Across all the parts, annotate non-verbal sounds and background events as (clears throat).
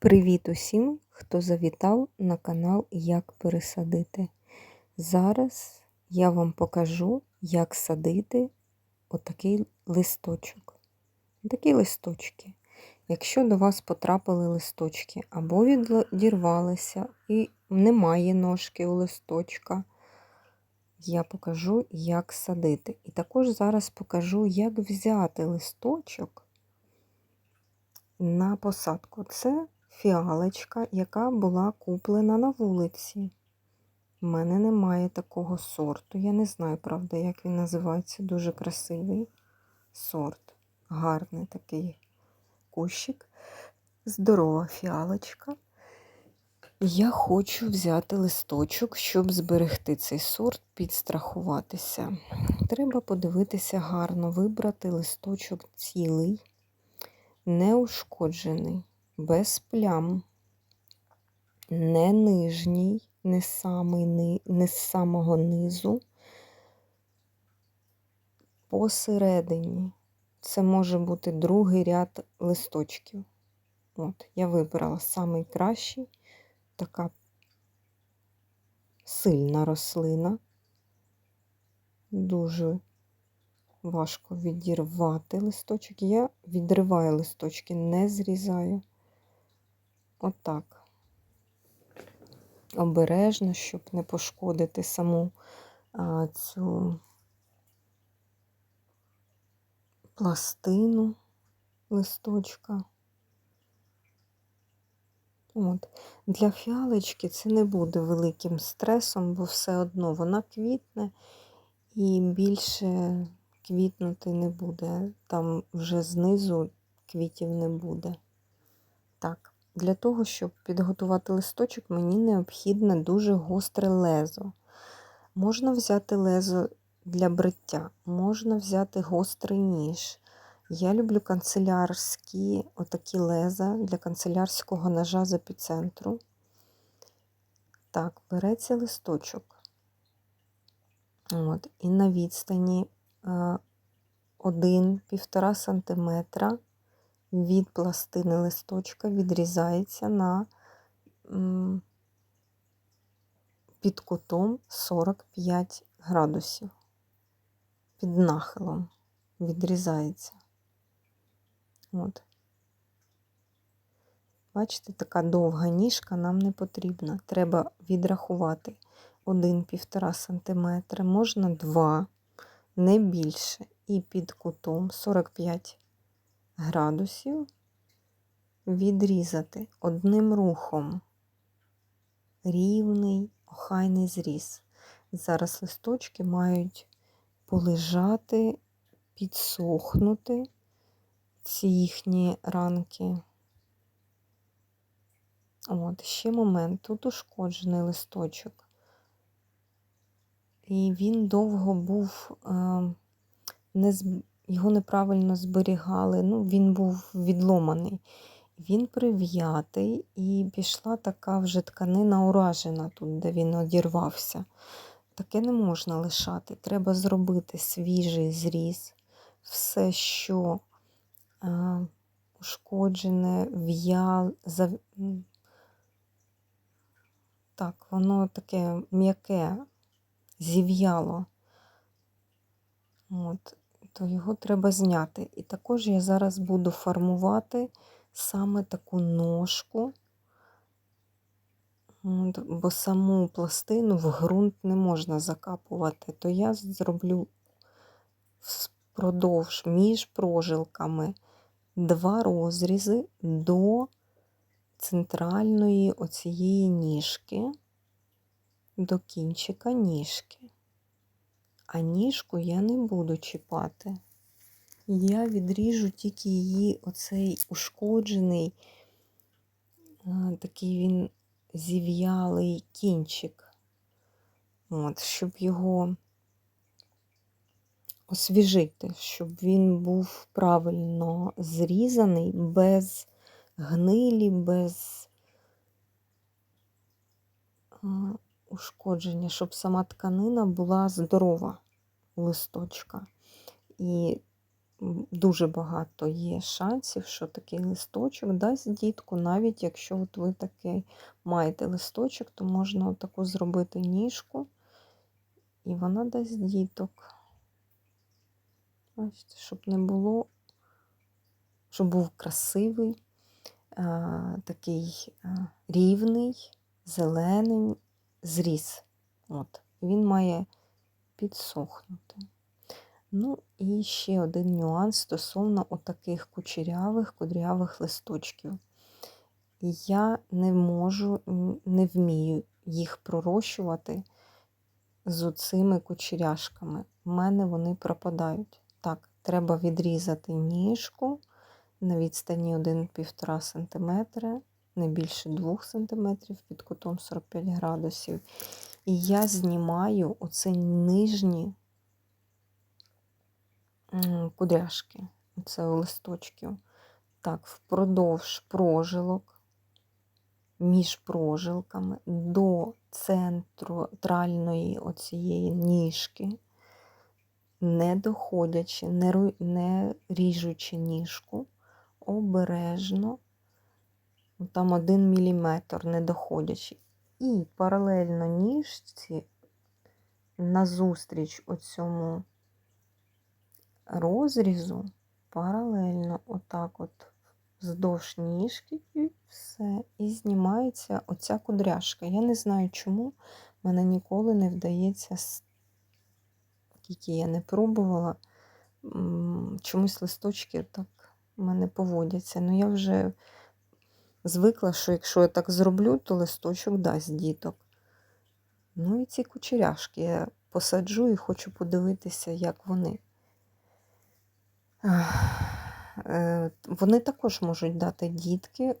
Привіт усім, хто завітав на канал Як пересадити. Зараз я вам покажу, як садити отакий листочок. Такі листочки. Якщо до вас потрапили листочки або відірвалися і немає ножки у листочка, я покажу, як садити. І також зараз покажу, як взяти листочок на посадку. Це фіалочка, яка була куплена на вулиці. У мене немає такого сорту. Я не знаю, правда, як він називається. Дуже красивий сорт. Гарний такий кущик. Здорова фіалочка. Я хочу взяти листочок, щоб зберегти цей сорт, підстрахуватися. Треба подивитися гарно, вибрати листочок цілий, неушкоджений без плям, не нижній, не, самий, не з самого низу, посередині. Це може бути другий ряд листочків. От, Я вибрала самий кращий, така сильна рослина, дуже важко відірвати листочок. Я відриваю листочки, не зрізаю. Отак. Обережно, щоб не пошкодити саму а, цю пластину листочка. От. Для фіалочки це не буде великим стресом, бо все одно вона квітне і більше квітнути не буде. Там вже знизу квітів не буде. Так. Для того, щоб підготувати листочок, мені необхідне дуже гостре лезо. Можна взяти лезо для бриття, можна взяти гострий ніж. Я люблю канцелярські отакі леза для канцелярського ножа з епіцентру. Так, береться листочок. От, І на відстані 1-1,5 см від пластини листочка відрізається на під кутом 45 градусів. Під нахилом відрізається. От. Бачите, така довга ніжка нам не потрібна. Треба відрахувати 1-1,5 см, можна 2, не більше. І під кутом 45 градусів відрізати одним рухом рівний охайний зріз. Зараз листочки мають полежати, підсохнути ці їхні ранки. От, ще момент, тут ушкоджений листочок. І він довго був е, не його неправильно зберігали, ну, він був відломаний. Він прив'ятий і пішла така вже тканина уражена тут, де він одірвався. Таке не можна лишати. Треба зробити свіжий зріз. Все, що а, ушкоджене, в'ял. Так, воно таке м'яке, зів'яло. От то його треба зняти. І також я зараз буду формувати саме таку ножку, бо саму пластину в ґрунт не можна закапувати, то я зроблю впродовж між прожилками два розрізи до центральної оцієї ніжки, до кінчика ніжки а ніжку я не буду чіпати. Я відріжу тільки її оцей ушкоджений, такий він зів'ялий кінчик, От, щоб його освіжити, щоб він був правильно зрізаний, без гнилі, без ушкодження, щоб сама тканина була здорова листочка. І дуже багато є шансів, що такий листочок дасть дітку, навіть якщо от ви такий маєте листочок, то можна таку зробити ніжку, і вона дасть діток. Бачите, щоб не було, щоб був красивий, такий рівний, зелений зріз. От. Він має підсохнути. Ну і ще один нюанс стосовно отаких кучерявих, кудрявих листочків. Я не можу, не вмію їх пророщувати з оцими кучеряшками. У мене вони пропадають. Так, треба відрізати ніжку на відстані 1-1,5 см, не більше 2 см під кутом 45 градусів. І я знімаю оці нижні кудряшки, оце у листочків. Так, впродовж прожилок, між прожилками до центру тральної оцієї ніжки, не доходячи, не, ріжучи ніжку, обережно, там один міліметр не доходячи. І паралельно ніжці назустріч оцьому розрізу, паралельно, отак от вздовж ніжки, і все. І знімається оця кудряшка. Я не знаю чому. Мене ніколи не вдається, скільки я не пробувала, чомусь листочки так в мене поводяться. Ну я вже звикла, що якщо я так зроблю, то листочок дасть діток. Ну і ці кучеряшки я посаджу і хочу подивитися, як вони. Е, Вони також можуть дати дітки.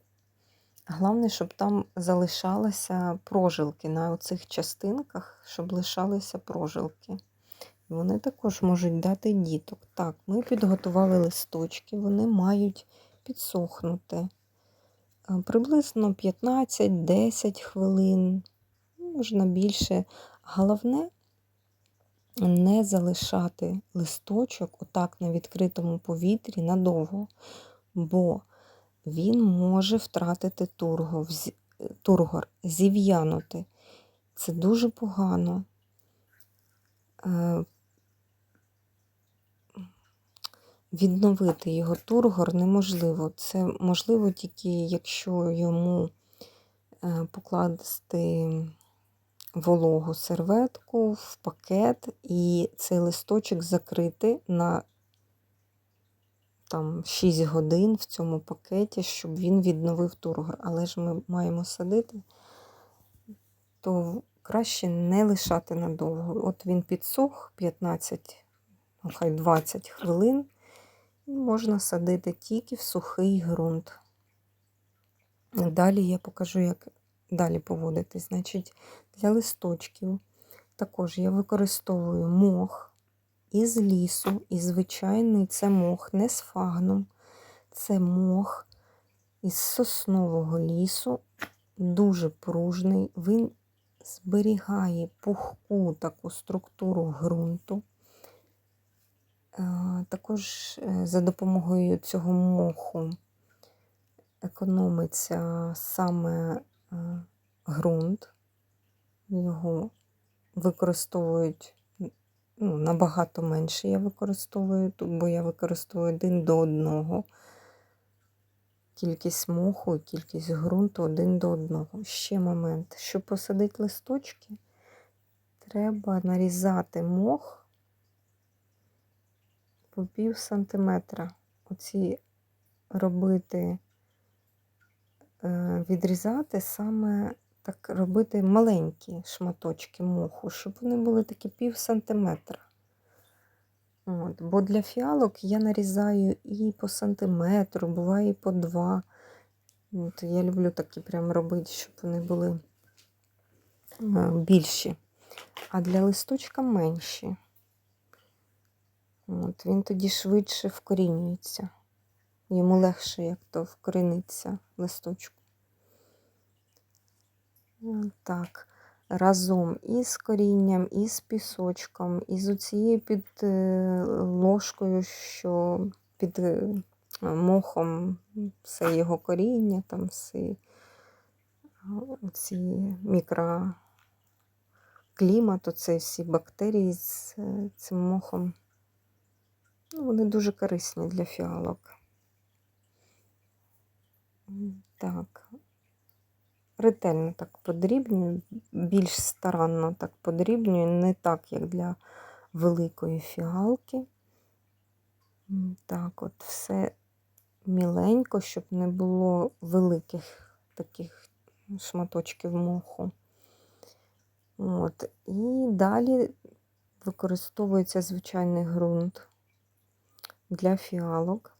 Головне, щоб там залишалися прожилки на оцих частинках, щоб лишалися прожилки. Вони також можуть дати діток. Так, ми підготували листочки, вони мають підсохнути. Е, Приблизно 15-10 хвилин, можна більше. Головне не залишати листочок отак на відкритому повітрі надовго, бо він може втратити тургор, тургор зів'янути. Це дуже погано. Е, Відновити його тургор неможливо. Це можливо тільки, якщо йому е, покласти вологу серветку в пакет і цей листочок закрити на там 6 годин в цьому пакеті, щоб він відновив тургор. Але ж ми маємо садити, то краще не лишати надовго. От він підсох 15, ну хай 20 хвилин, можна садити тільки в сухий ґрунт. Далі я покажу, як далі поводити. Значить, для листочків також я використовую мох із лісу, і звичайний це мох не з фагном, це мох із соснового лісу, дуже пружний. Він зберігає пухку таку структуру ґрунту. Е, Також е, за допомогою цього моху економиться саме е, ґрунт. Його використовують ну, набагато менше я використовую, тут, бо я використовую один до одного. Кількість моху і кількість ґрунту один до одного. Ще момент. Щоб посадити листочки, треба нарізати мох по пів сантиметра. Оці робити, е, відрізати саме так робити маленькі шматочки моху, щоб вони були такі пів сантиметра. От, бо для фіалок я нарізаю і по сантиметру, буває і по два. От, я люблю такі прям робити, щоб вони були е, більші. А для листочка менші. От, він тоді швидше вкорінюється. Йому легше як то вкоріниться листочку. Так. разом із корінням, із пісочком, із оцією під е, ложкою, що під е, мохом все його коріння, там всі ці мікроклімат, оце всі бактерії з е, цим мохом. Ну, вони дуже корисні для фіалок. Так. Ретельно так подрібнюю, більш старанно так подрібнюю, не так, як для великої фіалки. Так, от все міленько, щоб не було великих таких шматочків моху. От. І далі використовується звичайний ґрунт для фіалок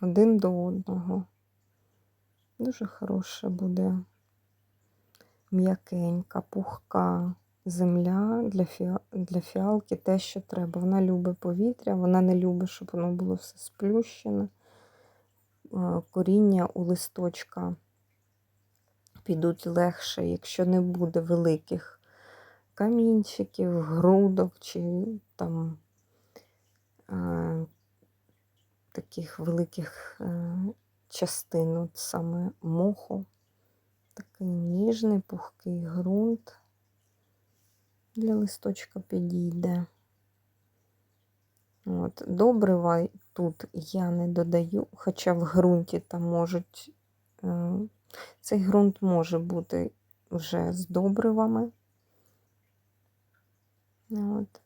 один до одного. Дуже хороша буде м'якенька, пухка земля для, фіа... для фіалки те, що треба. Вона любить повітря, вона не любить, щоб воно було все сплющене. Е, Коріння у листочка підуть легше, якщо не буде великих камінчиків, грудок чи там таких великих е, частин, от саме моху. Такий ніжний, пухкий ґрунт для листочка підійде. От, Добрива тут я не додаю, хоча в ґрунті там можуть, е, цей ґрунт може бути вже з добривами. От.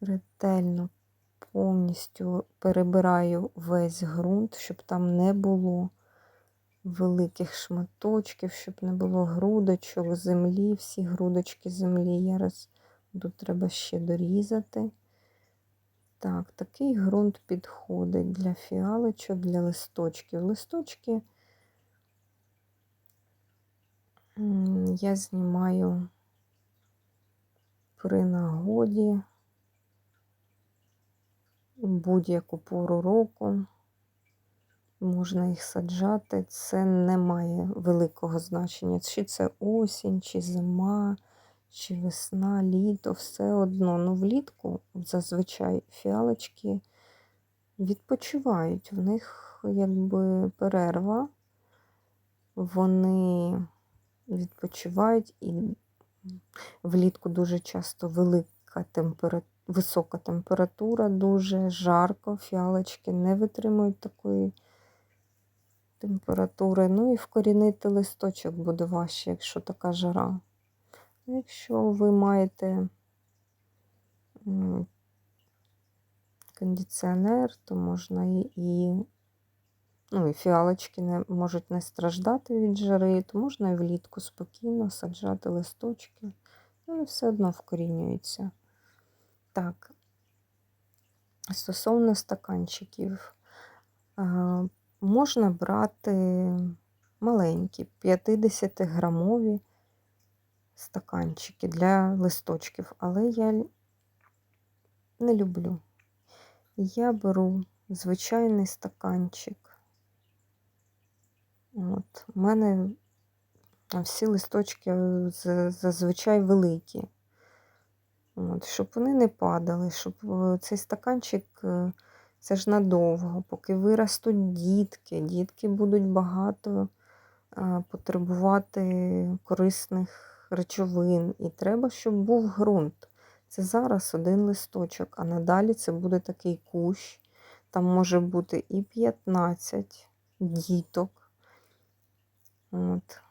Ретельно повністю перебираю весь ґрунт, щоб там не було великих шматочків, щоб не було грудочок землі, всі грудочки землі. Я раз тут треба ще дорізати. Так, такий ґрунт підходить для фіалочок, для листочків. Листочки я знімаю при нагоді будь-яку пору року. Можна їх саджати, це не має великого значення. Чи це осінь, чи зима, чи весна, літо, все одно. Ну, влітку зазвичай фіалочки відпочивають. В них якби перерва, вони відпочивають і влітку дуже часто велика температура. Висока температура, дуже жарко, фіалочки не витримують такої температури. Ну і вкорінити листочок буде важче, якщо така жара. Якщо ви маєте кондиціонер, то можна і, ну, і фіалочки не, можуть не страждати від жари, то можна і влітку спокійно саджати листочки. Ну, все одно вкорінюються. Так, стосовно стаканчиків, можна брати маленькі 50-грамові стаканчики для листочків, але я не люблю. Я беру звичайний стаканчик. От, У мене всі листочки зазвичай великі. От, щоб вони не падали, щоб е, цей стаканчик е, це ж надовго, поки виростуть дітки, дітки будуть багато е, потребувати корисних речовин. І треба, щоб був ґрунт. Це зараз один листочок, а надалі це буде такий кущ. Там може бути і 15 діток. От.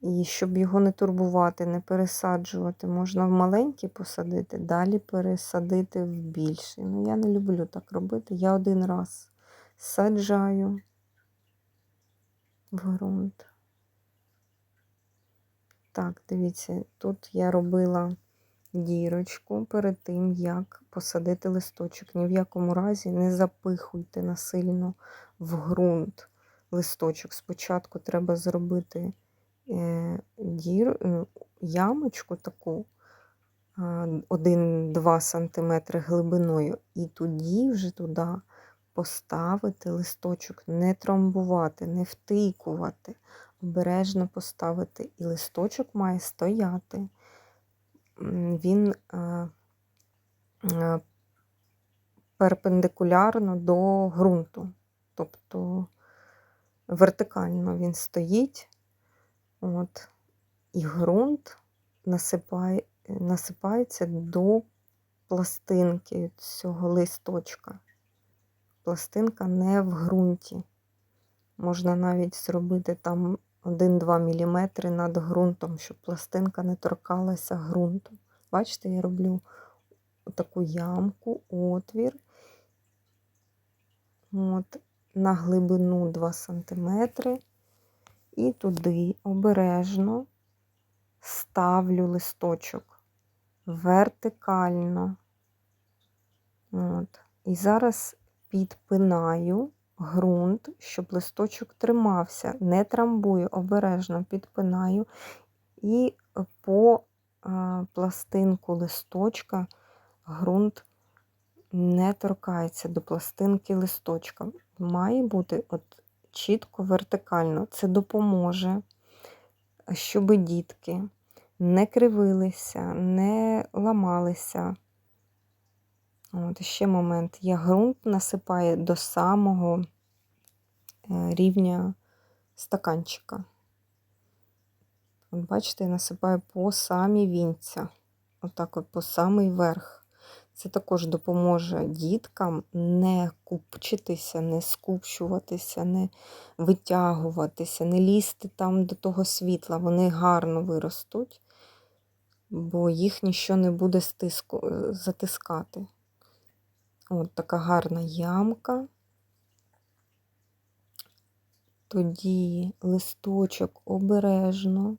І щоб його не турбувати, не пересаджувати, можна в маленький посадити, далі пересадити в більший. Ну, я не люблю так робити. Я один раз саджаю в ґрунт. Так, дивіться, тут я робила дірочку перед тим, як посадити листочок. Ні в якому разі не запихуйте насильно в ґрунт листочок. Спочатку треба зробити дір, е, ямочку таку 1-2 см глибиною, і тоді вже туди поставити листочок, не трамбувати, не втикувати, обережно поставити, і листочок має стояти. Він е, е, перпендикулярно до ґрунту, тобто вертикально він стоїть, от, і ґрунт насипає, насипається до пластинки цього листочка. Пластинка не в ґрунті. Можна навіть зробити там 1-2 мм над ґрунтом, щоб пластинка не торкалася ґрунту. Бачите, я роблю таку ямку, отвір. От, на глибину 2 см. І туди обережно ставлю листочок вертикально. От. І зараз підпинаю ґрунт, щоб листочок тримався, не трамбую, обережно підпинаю і по а, пластинку листочка ґрунт не торкається до пластинки листочка. Має бути от чітко вертикально. Це допоможе, щоб дітки не кривилися, не ламалися. От ще момент. Я ґрунт насипаю до самого е, рівня стаканчика. От бачите, я насипаю по самі вінця. Отак от по самий верх. Це також допоможе діткам не купчитися, не скупчуватися, не витягуватися, не лізти там до того світла. Вони гарно виростуть, бо їх ніщо не буде стиску, е, затискати. От така гарна ямка. Тоді листочок обережно.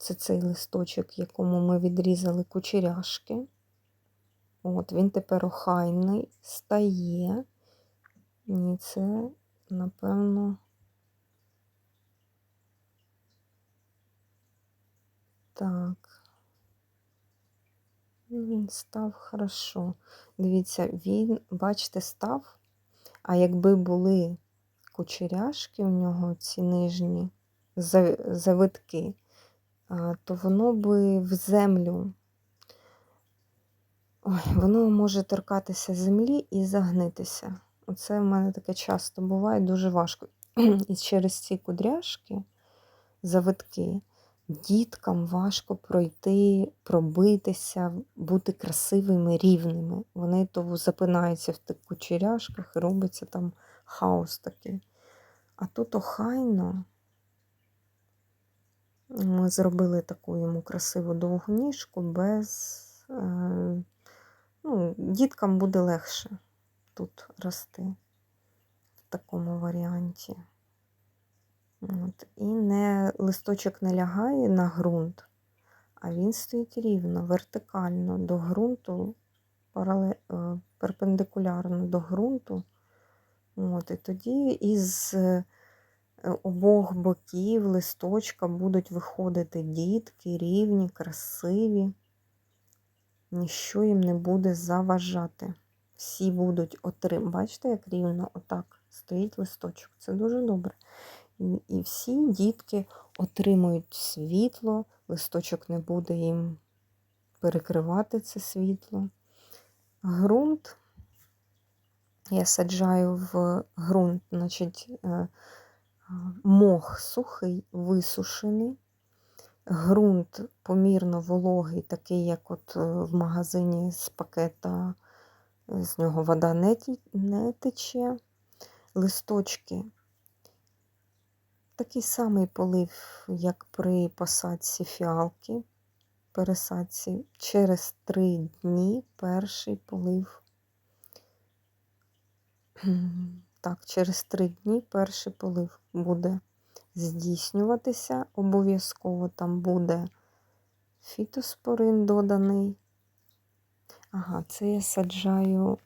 Це цей листочок, якому ми відрізали кучеряшки. От, він тепер охайний, стає. І це, напевно, так. Він став хорошо. Дивіться, він, бачите, став. А якби були кучеряшки у нього, ці нижні завитки, то воно би в землю. Ой, воно може торкатися землі і загнитися. Оце в мене таке часто буває, дуже важко. (clears throat) І через ці кудряшки, завитки, діткам важко пройти, пробитися, бути красивими, рівними. Вони то запинаються в тих кучеряшках і робиться там хаос такий. А тут охайно. Ми зробили таку йому красиву довгу ніжку без. Е, ну, діткам буде легше тут рости в такому варіанті. От. І не, листочок не лягає на ґрунт, а він стоїть рівно, вертикально до ґрунту, парале, е, перпендикулярно до ґрунту. От. І тоді із е, обох боків листочка будуть виходити дітки, рівні, красиві. Ніщо їм не буде заважати. Всі будуть отримати. Бачите, як рівно отак стоїть листочок. Це дуже добре. І, всі дітки отримують світло, листочок не буде їм перекривати це світло. Грунт я саджаю в ґрунт, значить, е, мох сухий, висушений. Грунт помірно вологий, такий, як от е, в магазині з пакета, е, з нього вода не, не тече. Листочки такий самий полив, як при посадці фіалки, пересадці. Через три дні перший полив. Так, через три дні перший полив буде здійснюватися. Обов'язково там буде фітоспорин доданий. Ага, це я саджаю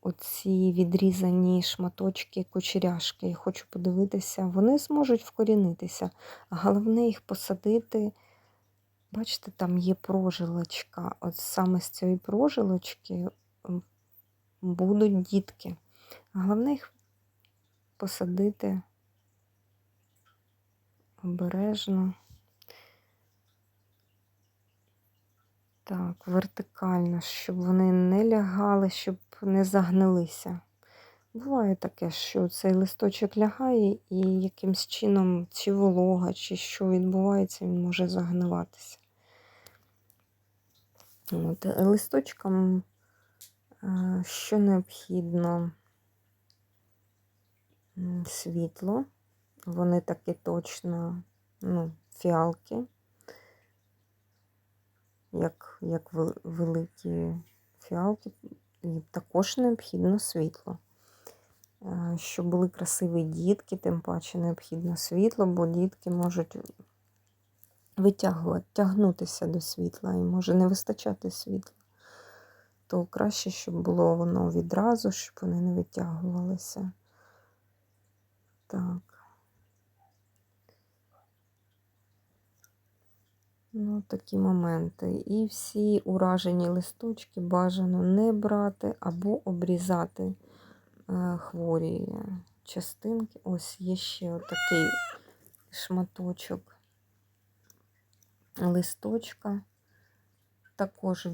оці відрізані шматочки кучеряшки. Я хочу подивитися, вони зможуть вкорінитися. Головне їх посадити. Бачите, там є прожилочка. От саме з цієї прожилочки будуть дітки. Головне їх посадити обережно. Так, вертикально, щоб вони не лягали, щоб не загнилися. Буває таке, що цей листочок лягає і якимсь чином, чи волога, чи що відбувається, він може загниватися. От, Листочкам, е, що необхідно, світло, вони таки точно, ну, фіалки, як, як великі фіалки, і також необхідно світло. Е, щоб були красиві дітки, тим паче необхідно світло, бо дітки можуть витягувати, тягнутися до світла і може не вистачати світла. То краще, щоб було воно відразу, щоб вони не витягувалися. Так. Ну, такі моменти. І всі уражені листочки бажано не брати або обрізати. Е, хворі частинки. Ось є ще отакий шматочок листочка. Також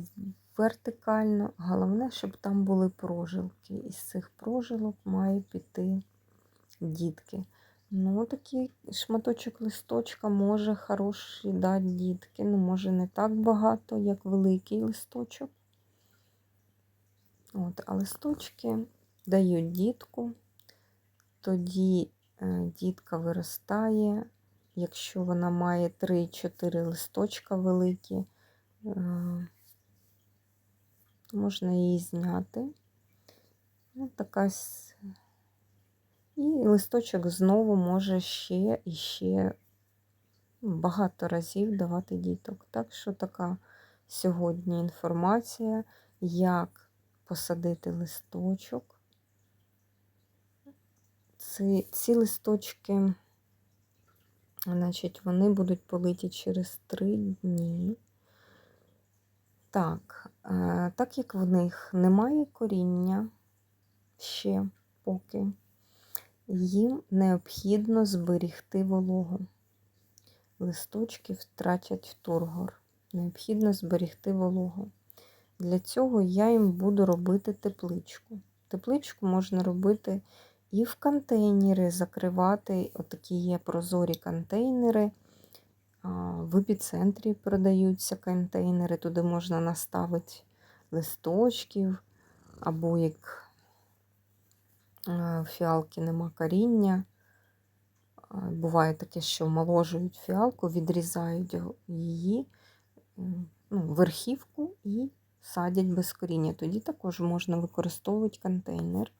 вертикально. Головне, щоб там були прожилки. Із цих прожилок має піти дітки. Ну, такий шматочок листочка може хороший дати дітки. Ну, може, не так багато, як великий листочок. От, А листочки дають дітку, тоді е, дітка виростає, якщо вона має 3-4 листочка великі, е, можна її зняти. Ну, така і листочок знову може ще і ще багато разів давати діток. Так що така сьогодні інформація, як посадити листочок. Ці, ці листочки, значить, вони будуть политі через три дні. Так, е, так як в них немає коріння ще поки, їм необхідно зберігти вологу. Листочки втратять тургор. Необхідно зберігти вологу. Для цього я їм буду робити тепличку. Тепличку можна робити і в контейнери закривати, отакі є прозорі контейнери. В епіцентрі продаються контейнери, туди можна наставити листочків, або як фіалки нема коріння. Буває таке, що омоложують фіалку, відрізають її, ну, верхівку і садять без коріння. Тоді також можна використовувати контейнер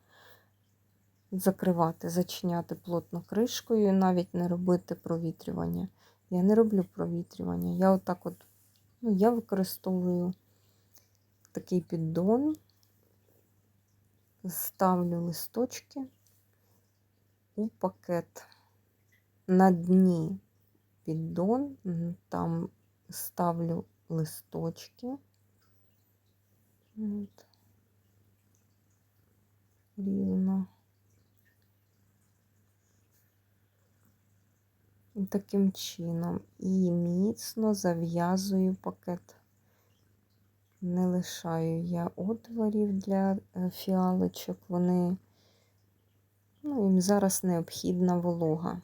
закривати, зачиняти плотно кришкою, навіть не робити провітрювання. Я не роблю провітрювання. Я отак от, ну, я використовую такий піддон, ставлю листочки у пакет. На дні піддон, там ставлю листочки. От. Рівно. таким чином і міцно зав'язую пакет. Не лишаю я отворів для е, фіалочок, вони, ну, їм зараз необхідна волога.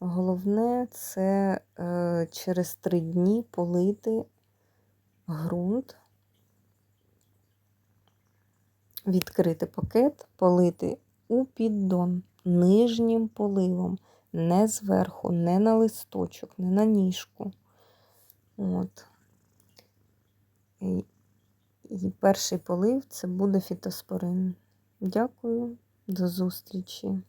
Головне це е, через три дні полити ґрунт, відкрити пакет, полити у піддон нижнім поливом не зверху, не на листочок, не на ніжку. От. І, перший полив це буде фітоспорин. Дякую, до зустрічі!